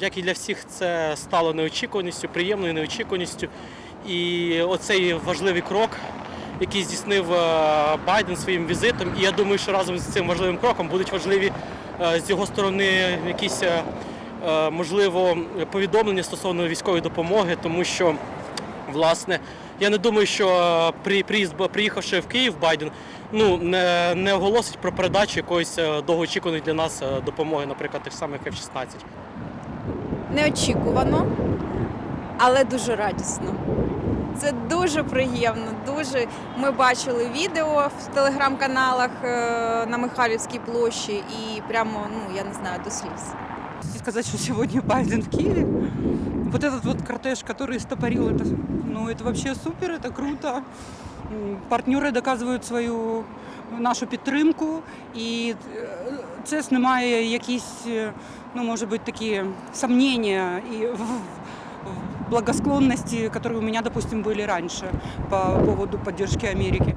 як і для всіх, це стало неочікуваністю, приємною неочікуваністю. І оцей важливий крок, який здійснив е, Байден своїм візитом. І я думаю, що разом з цим важливим кроком будуть важливі е, з його сторони якісь, е, можливо, повідомлення стосовно військової допомоги, тому що, власне, я не думаю, що при приїхавши в Київ, Байден ну, не, не оголосить про передачу якоїсь довгоочікуваної для нас допомоги, наприклад, тих самих F-16 неочікувано, але дуже радісно. Це дуже приємно. Дуже ми бачили відео в телеграм-каналах е, на Михайлівській площі і прямо, ну я не знаю, до сліз. сказать, что сегодня Байден в Киеве. Вот этот вот кортеж, который стопорил, это, ну, это вообще супер, это круто. М, Партнери доказують свою нашу підтримку, і е, це знімає якісь, е, ну, может быть, такие сомнения и в, в благосклонности, которые у меня, допустим, были раньше по поводу поддержки Америки.